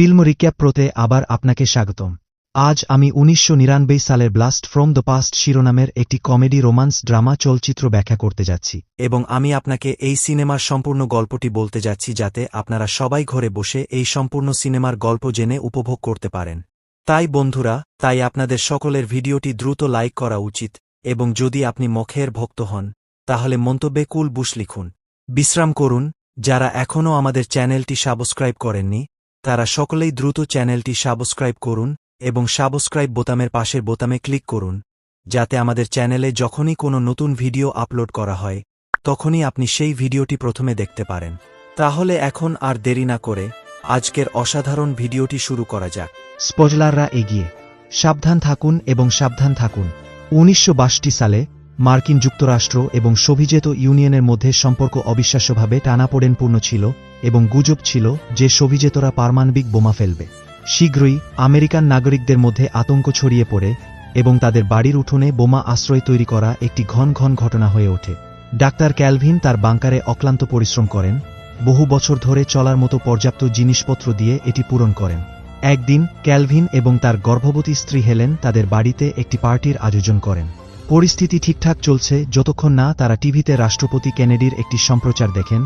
Film recap প্রোতে আবার আপনাকে স্বাগতম। আজ আমি উনিশশো নিরানব্বই সালের ব্লাস্ট ফ্রম দ্য পাস্ট শিরোনামের একটি কমেডি রোমান্স ড্রামা চলচ্চিত্র ব্যাখ্যা করতে যাচ্ছি এবং আমি আপনাকে এই সিনেমার সম্পূর্ণ গল্পটি বলতে যাচ্ছি যাতে আপনারা সবাই ঘরে বসে এই সম্পূর্ণ সিনেমার গল্প জেনে উপভোগ করতে পারেন। তাই বন্ধুরা, তাই আপনাদের সকলের ভিডিওটি দ্রুত লাইক করা উচিত এবং যদি আপনি মখের ভক্ত হন, তাহলে মন্তব্যে কুল বুশ লিখুন। বিশ্রাম করুন, যারা এখনও আমাদের চ্যানেলটি সাবস্ক্রাইব করেননি তারা সকলেই দ্রুত চ্যানেলটি সাবস্ক্রাইব করুন এবং সাবস্ক্রাইব বোতামের পাশের বোতামে ক্লিক করুন, যাতে আমাদের চ্যানেলে যখনই কোনো নতুন ভিডিও আপলোড করা হয়, তখনই আপনি সেই ভিডিওটি প্রথমে দেখতে পারেন। তাহলে এখন আর দেরি না করে আজকের অসাধারণ ভিডিওটি শুরু করা যাক। স্পজলাররা এগিয়ে। সাবধান থাকুন এবং সাবধান থাকুন। উনিশশো সালে মার্কিন যুক্তরাষ্ট্র এবং সোভিয়েত ইউনিয়নের মধ্যে সম্পর্ক অবিশ্বাস্যভাবে টানাপোড়েনপূর্ণ ছিল এবং গুজব ছিল যে সভিজেতরা পারমাণবিক বোমা ফেলবে। শীঘ্রই আমেরিকান নাগরিকদের মধ্যে আতঙ্ক ছড়িয়ে পড়ে এবং তাদের বাড়ির উঠোনে বোমা আশ্রয় তৈরি করা একটি ঘন ঘন ঘটনা হয়ে ওঠে। ডাক্তার ক্যালভিন তার বাংকারে অক্লান্ত পরিশ্রম করেন। বহু বছর ধরে চলার মতো পর্যাপ্ত জিনিসপত্র দিয়ে এটি পূরণ করেন। একদিন ক্যালভিন এবং তার গর্ভবতী স্ত্রী হেলেন তাদের বাড়িতে একটি পার্টির আয়োজন করেন। পরিস্থিতি ঠিকঠাক চলছে, যতক্ষণ না তারা টিভিতে রাষ্ট্রপতি কেনেডির একটি সম্প্রচার দেখেন,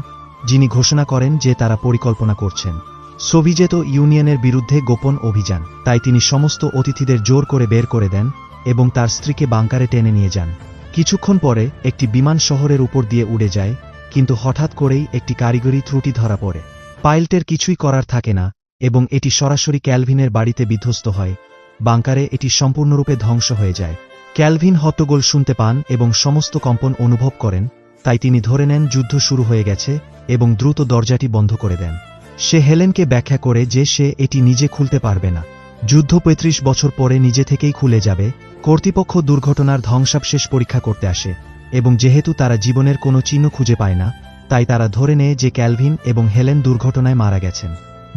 যিনি ঘোষণা করেন যে তারা পরিকল্পনা করছেন। সোভিজেত ইউনিয়নের বিরুদ্ধে গোপন অভিযান, তাই তিনি সমস্ত অতিথিদের জোর করে বের করে দেন এবং তার স্ত্রীকে বাংকারে টেনে নিয়ে যান। কিছুক্ষণ পরে একটি বিমান শহরের উপর দিয়ে উড়ে যায়, কিন্তু হঠাৎ করেই একটি কারিগরি ত্রুটি ধরা পড়ে। পাইলটের কিছুই করার থাকে না এবং এটি সরাসরি ক্যালভিনের বাড়িতে বিধ্বস্ত হয়। বাংকারে এটি সম্পূর্ণরূপে ধ্বংস হয়ে যায়। ক্যালভিন হট্টগোল শুনতে পান এবং সমস্ত কম্পন অনুভব করেন, তাই তিনি ধরে নেন যুদ্ধ শুরু হয়ে গেছে এবং দ্রুত দরজাটি বন্ধ করে দেন। সে হেলেনকে ব্যাখ্যা করে যে সে এটি নিজে খুলতে পারবে না। যুদ্ধ পঁয়ত্রিশ বছর পরে নিজে থেকেই খুলে যাবে, কর্তৃপক্ষ দুর্ঘটনার ধ্বংসাবশেষ পরীক্ষা করতে আসে এবং যেহেতু তারা জীবনের কোনো চিহ্ন খুঁজে পায় না, তাই তারা ধরে নেয় যে ক্যালভিন এবং হেলেন দুর্ঘটনায় মারা গেছেন।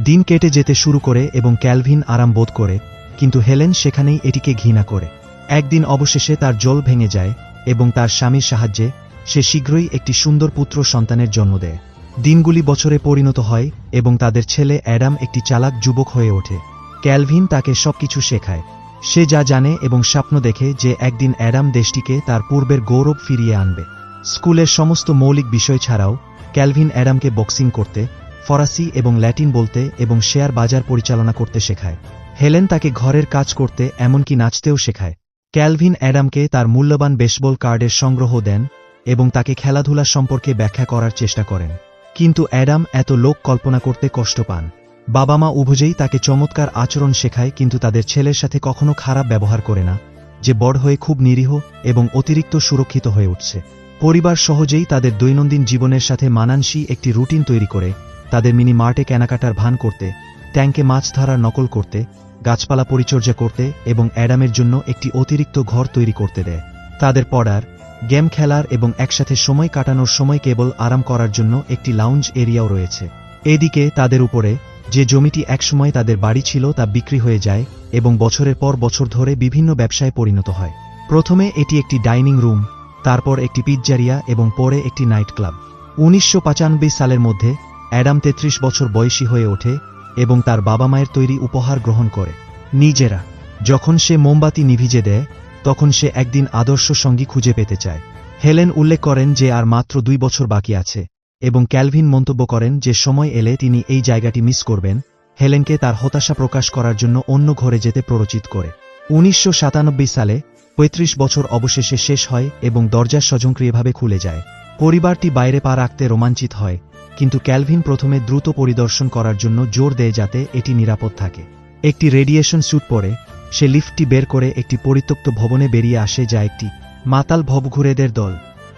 দিন কেটে যেতে শুরু করে এবং ক্যালভিন আরাম বোধ করে, কিন্তু হেলেন সেখানেই এটিকে ঘৃণা করে। একদিন অবশেষে তার জল ভেঙে যায় এবং তার স্বামীর সাহায্যে সে শীঘ্রই একটি সুন্দর পুত্র সন্তানের জন্ম দেয়। দিনগুলি বছরে পরিণত হয় এবং তাদের ছেলে অ্যাডাম একটি চালাক যুবক হয়ে ওঠে। ক্যালভিন তাকে সবকিছু শেখায়। সে যা জানে এবং স্বপ্ন দেখে যে একদিন অ্যাডাম দেশটিকে তার পূর্বের গৌরব ফিরিয়ে আনবে। স্কুলের সমস্ত মৌলিক বিষয় ছাড়াও ক্যালভিন অ্যাডামকে বক্সিং করতে, ফরাসি এবং ল্যাটিন বলতে এবং শেয়ার বাজার পরিচালনা করতে শেখায়। হেলেন তাকে ঘরের কাজ করতে এমনকি নাচতেও শেখায়। ক্যালভিন অ্যাডামকে তার মূল্যবান বেসবল কার্ডের সংগ্রহ দেন এবং তাকে খেলাধুলা সম্পর্কে ব্যাখ্যা করার চেষ্টা করেন। কিন্তু অ্যাডাম এত লোক কল্পনা করতে কষ্ট পান। বাবা মা উভজেই তাকে চমৎকার আচরণ শেখায় কিন্তু তাদের ছেলের সাথে কখনো খারাপ ব্যবহার করে না, যে বড় হয়ে খুব নিরীহ এবং অতিরিক্ত সুরক্ষিত হয়ে উঠছে। পরিবার সহজেই তাদের দৈনন্দিন জীবনের সাথে মানানসি একটি রুটিন তৈরি করে, তাদের মিনি মার্টে কেনাকাটার ভান করতে, ট্যাঙ্কে মাছ ধরার নকল করতে গাছপালা পরিচর্যা করতে এবং অ্যাডামের জন্য একটি অতিরিক্ত ঘর তৈরি করতে দেয়। তাদের পড়ার, গেম খেলার এবং একসাথে সময় কাটানোর সময় কেবল আরাম করার জন্য একটি লাউঞ্জ এরিয়াও রয়েছে। এদিকে তাদের উপরে যে জমিটি একসময় তাদের বাড়ি ছিল তা বিক্রি হয়ে যায় এবং বছরের পর বছর ধরে বিভিন্ন ব্যবসায় পরিণত হয়। প্রথমে এটি একটি ডাইনিং রুম, তারপর একটি পিৎজারিয়া এবং পরে একটি নাইট ক্লাব উনিশশো পঁচানব্বই সালের মধ্যে অ্যাডাম তেত্রিশ বছর বয়সী হয়ে ওঠে এবং তার বাবা মায়ের তৈরি উপহার গ্রহণ করে। নিজেরা, যখন সে মোমবাতি নিভিজে দেয়, তখন সে একদিন আদর্শ সঙ্গী খুঁজে পেতে চায়। হেলেন উল্লেখ করেন যে আর মাত্র দুই বছর বাকি আছে, এবং ক্যালভিন মন্তব্য করেন যে সময় এলে তিনি এই জায়গাটি মিস করবেন, হেলেনকে তার হতাশা প্রকাশ করার জন্য অন্য ঘরে যেতে প্ররোচিত করে। উনিশশো সাতানব্বই সালে ৩৫ বছর অবশেষে শেষ হয় এবং দরজা স্বজনক্রিয়ভাবে খুলে যায়। পরিবারটি বাইরে পা রাখতে রোমাঞ্চিত হয় কিন্তু ক্যালভিন প্রথমে দ্রুত পরিদর্শন করার জন্য জোর দেয় যাতে এটি নিরাপদ থাকে। একটি রেডিয়েশন স্যুট পরে, সে লিফটটি বের করে একটি পরিত্যক্ত ভবনে বেরিয়ে আসে যা একটি মাতাল ভবঘুরেদের দল।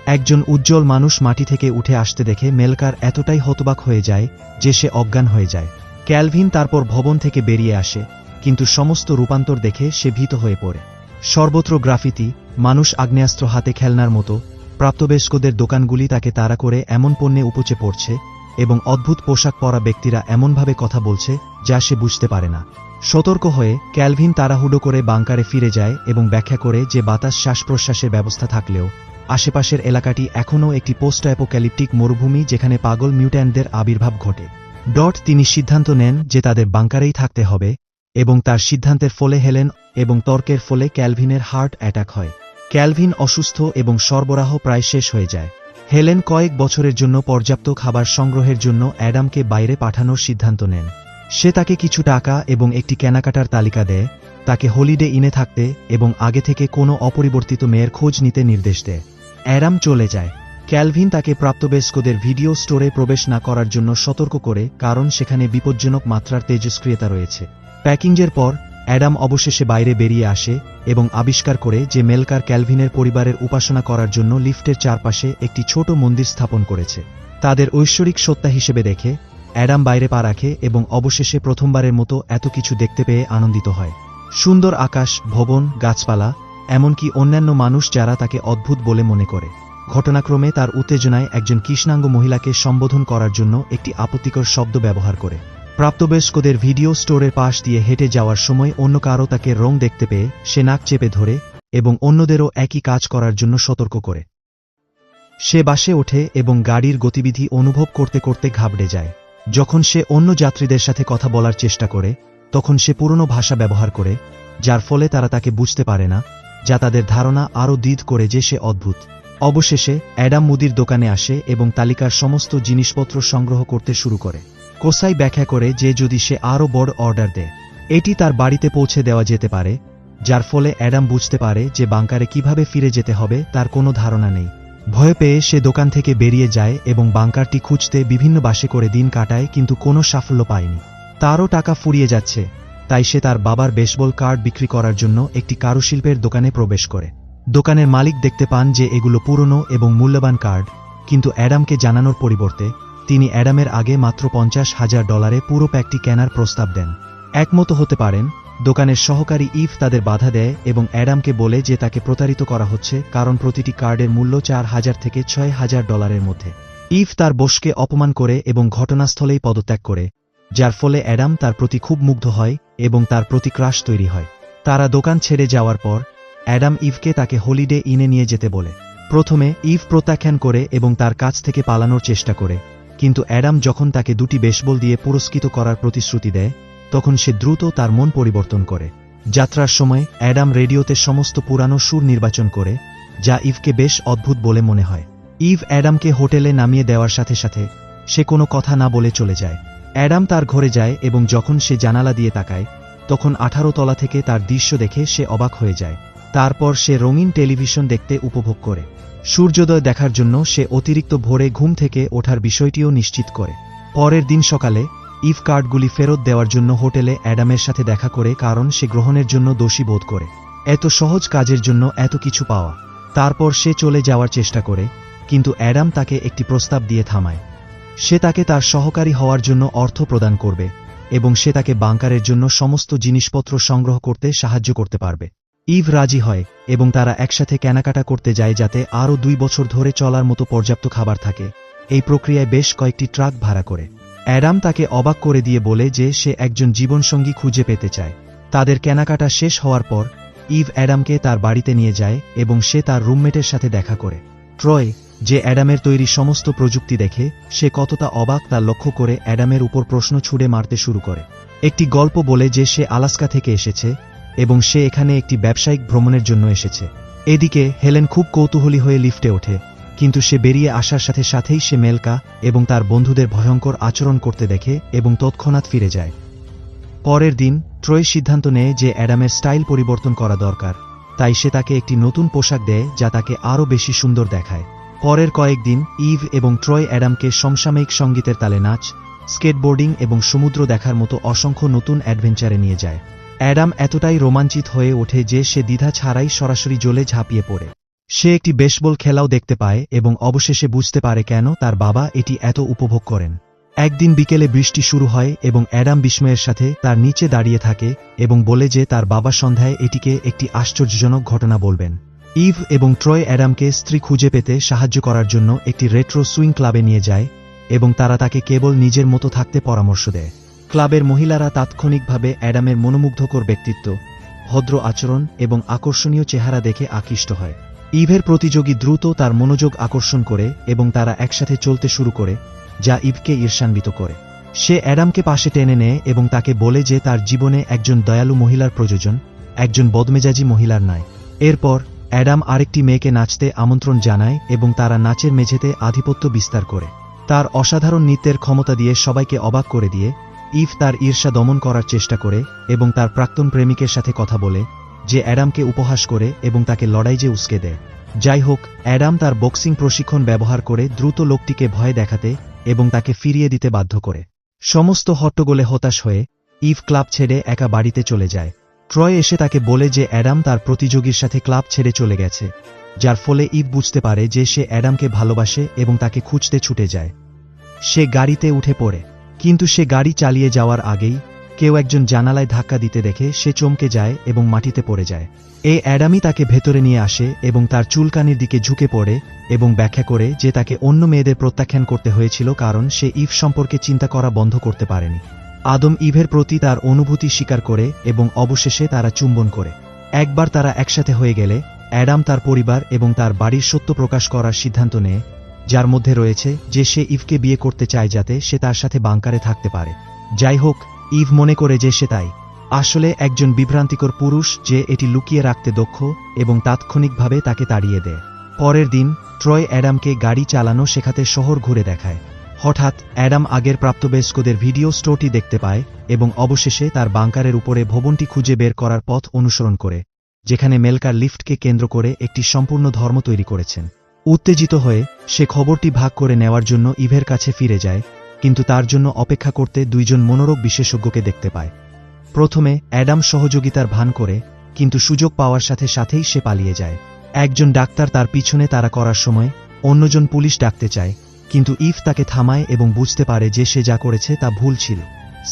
একজন উজ্জ্বল মানুষ মাটি থেকে উঠে আসতে দেখে মেলকার এতটাই হতবাক হয়ে যায় যে সে অজ্ঞান হয়ে যায়। ক্যালভিন তারপর ভবন থেকে বেরিয়ে আসে, কিন্তু সমস্ত রূপান্তর দেখে সে ভীত হয়ে পড়ে। সর্বত্র গ্রাফিতি, মানুষ আগ্নেয়াস্ত্র হাতে খেলনার মতো প্রাপ্তবয়স্কদের দোকানগুলি তাকে তাড়া করে এমন পণ্যে উপচে পড়ছে এবং অদ্ভুত পোশাক পরা ব্যক্তিরা এমনভাবে কথা বলছে যা সে বুঝতে পারে না। সতর্ক হয়ে ক্যালভিন তাড়াহুডো করে বাংকারে ফিরে যায় এবং ব্যাখ্যা করে যে বাতাস শ্বাস প্রশ্বাসের ব্যবস্থা থাকলেও আশেপাশের এলাকাটি এখনও একটি পোস্ট অ্যাপোক্যালিপটিক মরুভূমি যেখানে পাগল মিউট্যান্টদের আবির্ভাব ঘটে। ডট তিনি সিদ্ধান্ত নেন যে তাদের বাংকারেই থাকতে হবে এবং তার সিদ্ধান্তের ফলে হেলেন এবং তর্কের ফলে ক্যালভিনের হার্ট অ্যাটাক হয়। ক্যালভিন অসুস্থ এবং সরবরাহ প্রায় শেষ হয়ে যায়। হেলেন কয়েক বছরের জন্য পর্যাপ্ত খাবার সংগ্রহের জন্য অ্যাডামকে বাইরে পাঠানোর সিদ্ধান্ত নেন। সে তাকে কিছু টাকা এবং একটি কেনাকাটার তালিকা দেয়, তাকে হলিডে ইনে থাকতে এবং আগে থেকে কোনো অপরিবর্তিত মেয়ের খোঁজ নিতে নির্দেশ দেয়। অ্যাডাম চলে যায়। ক্যালভিন তাকে প্রাপ্তবয়স্কদের ভিডিও স্টোরে প্রবেশ না করার জন্য সতর্ক করে, কারণ সেখানে বিপজ্জনক মাত্রার তেজস্ক্রিয়তা রয়েছে। প্যাকিংয়ের পর অ্যাডাম অবশেষে বাইরে বেরিয়ে আসে এবং আবিষ্কার করে যে মেলকার ক্যালভিনের পরিবারের উপাসনা করার জন্য লিফটের চারপাশে একটি ছোট মন্দির স্থাপন করেছে। তাদের ঐশ্বরিক সত্তা হিসেবে দেখে, অ্যাডাম বাইরে পা রাখে এবং অবশেষে প্রথমবারের মতো এত কিছু দেখতে পেয়ে আনন্দিত হয়। সুন্দর আকাশ, ভবন, গাছপালা, এমনকি অন্যান্য মানুষ যারা তাকে অদ্ভুত বলে মনে করে। ঘটনাক্রমে তার উত্তেজনায় একজন কৃষ্ণাঙ্গ মহিলাকে সম্বোধন করার জন্য একটি আপত্তিকর শব্দ ব্যবহার করে। প্রাপ্তবয়স্কদের ভিডিও স্টোরের পাশ দিয়ে হেঁটে যাওয়ার সময় অন্য কারও তাকে রং দেখতে পেয়ে সে নাক চেপে ধরে এবং অন্যদেরও একই কাজ করার জন্য সতর্ক করে। সে বাসে ওঠে এবং গাড়ির গতিবিধি অনুভব করতে করতে ঘাবড়ে যায়। যখন সে অন্য যাত্রীদের সাথে কথা বলার চেষ্টা করে, তখন সে পুরনো ভাষা ব্যবহার করে, যার ফলে তারা তাকে বুঝতে পারে না, যা তাদের ধারণা আরও দ্বিধ করে যে সে অদ্ভুত। অবশেষে অ্যাডাম মুদির দোকানে আসে এবং তালিকার সমস্ত জিনিসপত্র সংগ্রহ করতে শুরু করে। কোসাই ব্যাখ্যা করে যে যদি সে আরও বড় অর্ডার দেয়, এটি তার বাড়িতে পৌঁছে দেওয়া যেতে পারে, যার ফলে অ্যাডাম বুঝতে পারে যে বাংকারে কীভাবে ফিরে যেতে হবে তার কোনো ধারণা নেই। ভয় পেয়ে সে দোকান থেকে বেরিয়ে যায় এবং বাংকারটি খুঁজতে বিভিন্ন বাসে করে দিন কাটায় কিন্তু কোনো সাফল্য পায়নি। তারও টাকা ফুরিয়ে যাচ্ছে, তাই সে তার বাবার বেসবল কার্ড বিক্রি করার জন্য একটি কারুশিল্পের দোকানে প্রবেশ করে। দোকানের মালিক দেখতে পান যে এগুলো পুরনো এবং মূল্যবান কার্ড, কিন্তু অ্যাডামকে জানানোর পরিবর্তে তিনি অ্যাডামের আগে মাত্র পঞ্চাশ হাজার ডলারে পুরো প্যাকটি কেনার প্রস্তাব দেন। একমত হতে পারেন, দোকানের সহকারী ইভ তাদের বাধা দেয় এবং অ্যাডামকে বলে যে তাকে প্রতারিত করা হচ্ছে কারণ প্রতিটি কার্ডের মূল্য চার হাজার থেকে ছয় হাজার ডলারের মধ্যে। ইভ তার বসকে অপমান করে এবং ঘটনাস্থলেই পদত্যাগ করে, যার ফলে অ্যাডাম তার প্রতি খুব মুগ্ধ হয় এবং তার প্রতি ক্রাশ তৈরি হয়। তারা দোকান ছেড়ে যাওয়ার পর, অ্যাডাম ইভকে তাকে হলিডে ইনে নিয়ে যেতে বলে। প্রথমে ইভ প্রত্যাখ্যান করে এবং তার কাছ থেকে পালানোর চেষ্টা করে কিন্তু অ্যাডাম যখন তাকে দুটি বেসবল দিয়ে পুরস্কৃত করার প্রতিশ্রুতি দেয়, তখন সে দ্রুত তার মন পরিবর্তন করে। যাত্রার সময় অ্যাডাম রেডিওতে সমস্ত পুরানো সুর নির্বাচন করে, যা ইভকে বেশ অদ্ভুত বলে মনে হয়। ইভ অ্যাডামকে হোটেলে নামিয়ে দেওয়ার সাথে সাথে সে কোনো কথা না বলে চলে যায়। অ্যাডাম তার ঘরে যায় এবং যখন সে জানালা দিয়ে তাকায়, তখন আঠারো তলা থেকে তার দৃশ্য দেখে সে অবাক হয়ে যায়। তারপর সে রঙিন টেলিভিশন দেখতে উপভোগ করে। সূর্যোদয় দেখার জন্য সে অতিরিক্ত ভোরে ঘুম থেকে ওঠার বিষয়টিও নিশ্চিত করে। পরের দিন সকালে ইফ কার্ডগুলি ফেরত দেওয়ার জন্য হোটেলে অ্যাডামের সাথে দেখা করে কারণ সে গ্রহণের জন্য দোষী বোধ করে। এত সহজ কাজের জন্য এত কিছু পাওয়া। তারপর সে চলে যাওয়ার চেষ্টা করে, কিন্তু অ্যাডাম তাকে একটি প্রস্তাব দিয়ে থামায়। সে তাকে তার সহকারী হওয়ার জন্য অর্থ প্রদান করবে এবং সে তাকে বাংকারের জন্য সমস্ত জিনিসপত্র সংগ্রহ করতে সাহায্য করতে পারবে। ইভ রাজি হয় এবং তারা একসাথে কেনাকাটা করতে যায় যাতে আরও দুই বছর ধরে চলার মতো পর্যাপ্ত খাবার থাকে। এই প্রক্রিয়ায় বেশ কয়েকটি ট্রাক ভাড়া করে। অ্যাডাম তাকে অবাক করে দিয়ে বলে যে সে একজন জীবনসঙ্গী খুঁজে পেতে চায়। তাদের কেনাকাটা শেষ হওয়ার পর, ইভ অ্যাডামকে তার বাড়িতে নিয়ে যায় এবং সে তার রুমমেটের সাথে দেখা করে। ট্রয়, যে অ্যাডামের তৈরি সমস্ত প্রযুক্তি দেখে, সে কতটা অবাক তা লক্ষ্য করে অ্যাডামের উপর প্রশ্ন ছুড়ে মারতে শুরু করে। একটি গল্প বলে যে সে আলাস্কা থেকে এসেছে এবং সে এখানে একটি ব্যবসায়িক ভ্রমণের জন্য এসেছে। এদিকে হেলেন খুব কৌতূহলী হয়ে লিফটে ওঠে, কিন্তু সে বেরিয়ে আসার সাথে সাথেই সে মেলকা এবং তার বন্ধুদের ভয়ঙ্কর আচরণ করতে দেখে এবং তৎক্ষণাৎ ফিরে যায়। পরের দিন ট্রয় সিদ্ধান্ত নেয় যে অ্যাডামের স্টাইল পরিবর্তন করা দরকার, তাই সে তাকে একটি নতুন পোশাক দেয় যা তাকে আরও বেশি সুন্দর দেখায়। পরের কয়েকদিন ইভ এবং ট্রয় অ্যাডামকে সমসাময়িক সঙ্গীতের তালে নাচ, স্কেটবোর্ডিং এবং সমুদ্র দেখার মতো অসংখ্য নতুন অ্যাডভেঞ্চারে নিয়ে যায়। অ্যাডাম এতটাই রোমাঞ্চিত হয়ে ওঠে যে সে দ্বিধা ছাড়াই সরাসরি জলে ঝাঁপিয়ে পড়ে। সে একটি বেসবল খেলাও দেখতে পায় এবং অবশেষে বুঝতে পারে কেন তার বাবা এটি এত উপভোগ করেন। একদিন বিকেলে বৃষ্টি শুরু হয় এবং অ্যাডাম বিস্ময়ের সাথে তার নিচে দাঁড়িয়ে থাকে এবং বলে যে তার বাবা সন্ধ্যায় এটিকে একটি আশ্চর্যজনক ঘটনা বলবেন। ইভ এবং ট্রয় অ্যাডামকে স্ত্রী খুঁজে পেতে সাহায্য করার জন্য একটি রেট্রো সুইং ক্লাবে নিয়ে যায় এবং তারা তাকে কেবল নিজের মতো থাকতে পরামর্শ দেয়। ক্লাবের মহিলারা তাৎক্ষণিকভাবে অ্যাডামের মনোমুগ্ধকর ব্যক্তিত্ব, ভদ্র আচরণ এবং আকর্ষণীয় চেহারা দেখে আকৃষ্ট হয়। ইভের প্রতিযোগী দ্রুত তার মনোযোগ আকর্ষণ করে এবং তারা একসাথে চলতে শুরু করে, যা ইভকে ঈর্ষান্বিত করে। সে অ্যাডামকে পাশে টেনে নেয় এবং তাকে বলে যে তার জীবনে একজন দয়ালু মহিলার প্রয়োজন, একজন বদমেজাজি মহিলার নয় এরপর, অ্যাডাম আরেকটি মেয়েকে নাচতে আমন্ত্রণ জানায় এবং তারা নাচের মেঝেতে আধিপত্য বিস্তার করে। তার অসাধারণ নৃত্যের ক্ষমতা দিয়ে সবাইকে অবাক করে দিয়ে ইভ তার ঈর্ষা দমন করার চেষ্টা করে এবং তার প্রাক্তন প্রেমিকের সাথে কথা বলে, যে অ্যাডামকে উপহাস করে এবং তাকে লড়াই যে উস্কে দেয়। যাই হোক, অ্যাডাম তার বক্সিং প্রশিক্ষণ ব্যবহার করে দ্রুত লোকটিকে ভয় দেখাতে এবং তাকে ফিরিয়ে দিতে বাধ্য করে। সমস্ত হট্টগোলে হতাশ হয়ে ইভ ক্লাব ছেড়ে একা বাড়িতে চলে যায়। ট্রয় এসে তাকে বলে যে অ্যাডাম তার প্রতিযোগীর সাথে ক্লাব ছেড়ে চলে গেছে, যার ফলে ইভ বুঝতে পারে যে সে অ্যাডামকে ভালোবাসে এবং তাকে খুঁজতে ছুটে যায়। সে গাড়িতে উঠে পড়ে। কিন্তু সে গাড়ি চালিয়ে যাওয়ার আগেই কেউ একজন জানালায় ধাক্কা দিতে দেখে সে চমকে যায় এবং মাটিতে পড়ে যায়। এই অ্যাডামই তাকে ভেতরে নিয়ে আসে এবং তার চুলকানির দিকে ঝুঁকে পড়ে এবং ব্যাখ্যা করে যে তাকে অন্য মেয়েদের প্রত্যাখ্যান করতে হয়েছিল কারণ সে ইভ সম্পর্কে চিন্তা করা বন্ধ করতে পারেনি। আদম ইভের প্রতি তার অনুভূতি স্বীকার করে এবং অবশেষে তারা চুম্বন করে। একবার তারা একসাথে হয়ে গেলে, অ্যাডাম তার পরিবার এবং তার বাড়ির সত্য প্রকাশ করার সিদ্ধান্ত নেয় যার মধ্যে রয়েছে যে সে ইভকে বিয়ে করতে চায় যাতে সে তার সাথে বাংকারে থাকতে পারে। যাই হোক, ইভ মনে করে যে সে তাই। আসলে একজন বিভ্রান্তিকর পুরুষ যে এটি লুকিয়ে রাখতে দক্ষ এবং তাৎক্ষণিকভাবে তাকে তাড়িয়ে দেয়। পরের দিন, ট্রয় অ্যাডামকে গাড়ি চালানো শেখাতে শহর ঘুরে দেখায়। হঠাৎ, অ্যাডাম আগের প্রাপ্তবয়স্কদের ভিডিও স্টোরটি দেখতে পায় এবং অবশেষে তার বাংকারের উপরে ভবনটি খুঁজে বের করার পথ অনুসরণ করে, যেখানে মেলকার লিফটকে কেন্দ্র করে একটি সম্পূর্ণ ধর্ম তৈরি করেছেন। উত্তেজিত হয়ে সে খবরটি ভাগ করে নেওয়ার জন্য ইভের কাছে ফিরে যায়, কিন্তু তার জন্য অপেক্ষা করতে দুইজন মনোরোগ বিশেষজ্ঞকে দেখতে পায়। প্রথমে অ্যাডাম সহযোগিতার ভান করে, কিন্তু সুযোগ পাওয়ার সাথে সাথেই সে পালিয়ে যায়। একজন ডাক্তার তার পিছনে তারা করার সময় অন্যজন পুলিশ ডাকতে চায়, কিন্তু ইভ তাকে থামায় এবং বুঝতে পারে যে সে যা করেছে তা ভুল ছিল।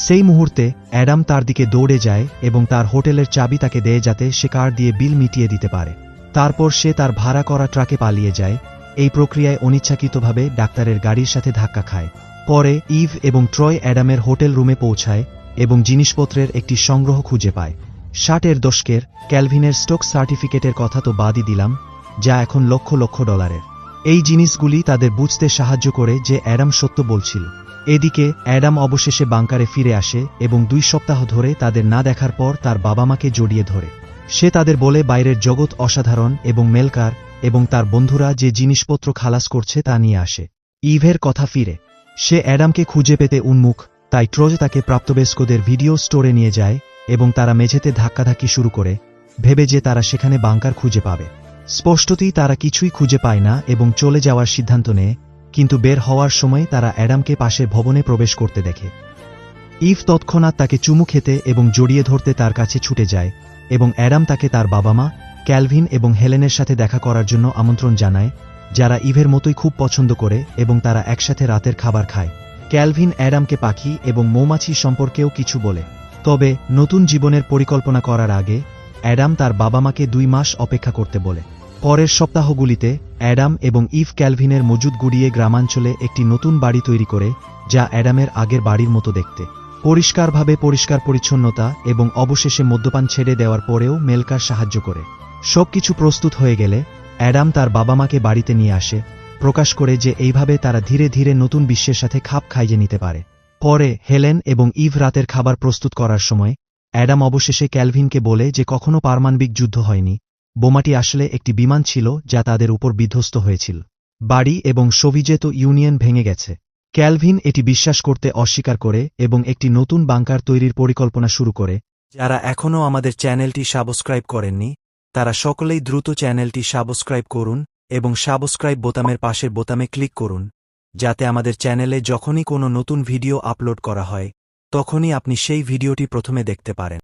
সেই মুহূর্তে অ্যাডাম তার দিকে দৌড়ে যায় এবং তার হোটেলের চাবি তাকে দেয় যাতে সে কার দিয়ে বিল মিটিয়ে দিতে পারে। তারপর সে তার ভাড়া করা ট্রাকে পালিয়ে যায়। এই প্রক্রিয়ায় অনিচ্ছাকৃতভাবে ডাক্তারের গাড়ির সাথে ধাক্কা খায়। পরে ইভ এবং ট্রয় অ্যাডামের হোটেল রুমে পৌঁছায় এবং জিনিসপত্রের একটি সংগ্রহ খুঁজে পায়। ষাটের দশকের ক্যালভিনের স্টক সার্টিফিকেটের কথা তো বাদই দিলাম, যা এখন লক্ষ লক্ষ ডলারের। এই জিনিসগুলি তাদের বুঝতে সাহায্য করে যে অ্যাডাম সত্য বলছিল। এদিকে অ্যাডাম অবশেষে বাংকারে ফিরে আসে এবং দুই সপ্তাহ ধরে তাদের না দেখার পর তার বাবা মাকে জড়িয়ে ধরে। সে তাদের বলে, বাইরের জগৎ অসাধারণ এবং মেলকার এবং তার বন্ধুরা যে জিনিসপত্র খালাস করছে তা নিয়ে আসে। ইভের কথা ফিরে। সে অ্যাডামকে খুঁজে পেতে উন্মুখ, তাই ট্রোজ তাকে প্রাপ্তবয়স্কদের ভিডিও স্টোরে নিয়ে যায় এবং তারা মেঝেতে ধাক্কাধাক্কি শুরু করে, ভেবে যে তারা সেখানে বাংকার খুঁজে পাবে। স্পষ্টতই তারা কিছুই খুঁজে পায় না এবং চলে যাওয়ার সিদ্ধান্ত নেয়, কিন্তু বের হওয়ার সময় তারা অ্যাডামকে পাশের ভবনে প্রবেশ করতে দেখে। ইভ তৎক্ষণাৎ তাকে চুমু খেতে এবং জড়িয়ে ধরতে তার কাছে ছুটে যায় এবং অ্যাডাম তাকে তার বাবা মা ক্যালভিন এবং হেলেনের সাথে দেখা করার জন্য আমন্ত্রণ জানায়, যারা ইভের মতোই খুব পছন্দ করে এবং তারা একসাথে রাতের খাবার খায়। ক্যালভিন অ্যাডামকে পাখি এবং মৌমাছি সম্পর্কেও কিছু বলে। তবে নতুন জীবনের পরিকল্পনা করার আগে, অ্যাডাম তার বাবা মাকে দুই মাস অপেক্ষা করতে বলে। পরের সপ্তাহগুলিতে, অ্যাডাম এবং ইভ ক্যালভিনের মজুদ গুড়িয়ে গ্রামাঞ্চলে একটি নতুন বাড়ি তৈরি করে, যা অ্যাডামের আগের বাড়ির মতো দেখতে। পরিষ্কারভাবে পরিষ্কার পরিচ্ছন্নতা এবং অবশেষে মদ্যপান ছেড়ে দেওয়ার পরেও মেলকার সাহায্য করে। সবকিছু প্রস্তুত হয়ে গেলে, অ্যাডাম তার বাবা মাকে বাড়িতে নিয়ে আসে, প্রকাশ করে যে এইভাবে তারা ধীরে ধীরে নতুন বিশ্বের সাথে খাপ খাইয়ে নিতে পারে। পরে, হেলেন এবং ইভ রাতের খাবার প্রস্তুত করার সময়, অ্যাডাম অবশেষে ক্যালভিনকে বলে যে কখনো পারমাণবিক যুদ্ধ হয়নি। বোমাটি আসলে একটি বিমান ছিল যা তাদের উপর বিধ্বস্ত হয়েছিল। বাড়ি এবং সোভিজেত ইউনিয়ন ভেঙে গেছে। ক্যালভিন এটি বিশ্বাস করতে অস্বীকার করে এবং একটি নতুন বাংকার তৈরির পরিকল্পনা শুরু করে। যারা এখনও আমাদের চ্যানেলটি সাবস্ক্রাইব করেননি, তারা সকলেই দ্রুত চ্যানেলটি সাবস্ক্রাইব করুন এবং সাবস্ক্রাইব বোতামের পাশের বোতামে ক্লিক করুন, যাতে আমাদের চ্যানেলে যখনই কোনো নতুন ভিডিও আপলোড করা হয়, তখনই আপনি সেই ভিডিওটি প্রথমে দেখতে পারেন।